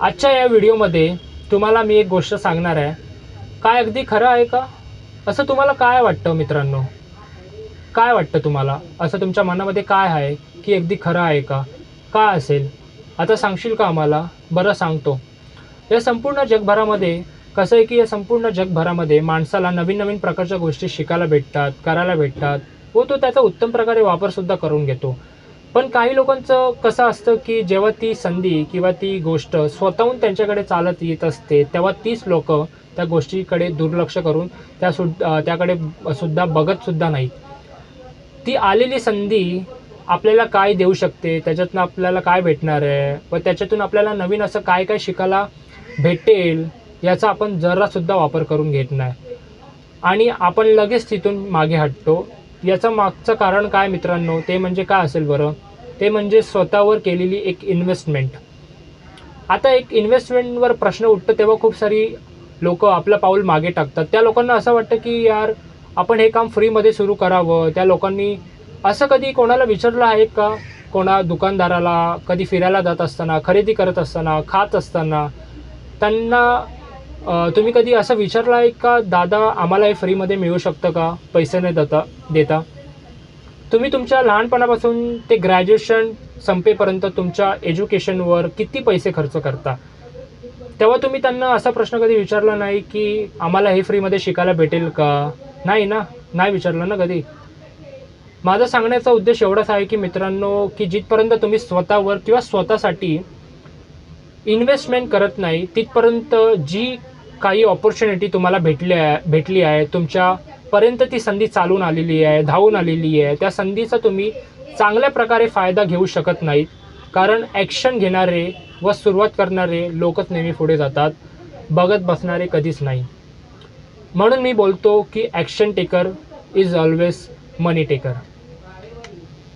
आजच्या या व्हिडिओमध्ये तुम्हाला मी एक गोष्ट सांगणार आहे. काय अगदी खरं आहे का? असं तुम्हाला काय वाटतं मित्रांनो? काय वाटतं तुम्हाला? असं तुमच्या मनामध्ये काय आहे की अगदी खरं आहे का? काय असेल? आता सांगशील का आम्हाला? बरं सांगतो. या संपूर्ण जगभरामध्ये कसं आहे की या संपूर्ण जगभरामध्ये माणसाला नवीन नवीन प्रकारच्या गोष्टी शिकायला भेटतात करायला भेटतात व तो त्याचा उत्तम प्रकारे वापरसुद्धा करून घेतो. पण काही लोकांचं कसं असतं की जेव्हा ती संधी किंवा ती गोष्ट स्वतःहून त्यांच्याकडे चालत येत असते तेव्हा तीच लोक त्या गोष्टीकडे दुर्लक्ष करून त्या सु त्याकडे सुद्धा बघत सुद्धा ती आलेली संधी आपल्याला काय देऊ शकते त्याच्यातनं आपल्याला काय भेटणार आहे व त्याच्यातून आपल्याला नवीन असं काय काय शिकायला भेटेल याचा आपण जरासुद्धा वापर करून घेत नाही. आणि आपण लगेच तिथून मागे हटतो. याचं मागचं कारण काय मित्रांनो ते म्हणजे काय असेल बरं? ते म्हणजे स्वतःवर केलेली एक इन्व्हेस्टमेंट आता एक इन्व्हेस्टमेंटवर प्रश्न उठतो तेव्हा खूप सारी लोक आपलं पाऊल मागे टाकतात. त्या लोकांना असं वाटतं की यार आपण हे काम फ्रीमध्ये सुरू करावं. त्या लोकांनी असं कधी कोणाला विचारलं आहे का? कोणा दुकानदाराला कधी फिरायला जात असताना खरेदी करत असताना खात असताना? त्यांना तुम्ही कधी असं विचारलं आहे का दादा आम्हाला हे फ्रीमध्ये मिळू शकतं का? पैसे नाही देता देता? तुम्ही तुमच्या लहानपणापासून ते ग्रॅज्युएशन संपेपर्यंत तुमच्या एज्युकेशनवर किती पैसे खर्च करता? तेव्हा तुम्ही त्यांना असा प्रश्न कधी विचारला नाही की आम्हाला हे फ्रीमध्ये शिकायला भेटेल का? नाही ना? नाही विचारलं ना कधी? माझा सांगण्याचा उद्देश एवढाच आहे की मित्रांनो की जिथपर्यंत तुम्ही स्वतःवर किंवा स्वतःसाठी इन्व्हेस्टमेंट करत नाही तिथपर्यंत जी काही ऑपॉर्च्युनिटी तुम्हाला भेटली आहे भेटली आहे तुमच्या पर्यंत ती संधी चालून आलेली आहे धावून आलेली आहे. त्या संधीचा तुम्ही चांगल्या प्रकारे फायदा घेऊ शकत नाहीत. कारण ॲक्शन घेणारे व सुरुवात करणारे लोकच नेहमी पुढे जातात. बघत बसणारे कधीच नाही. म्हणून मी बोलतो की action taker is always money taker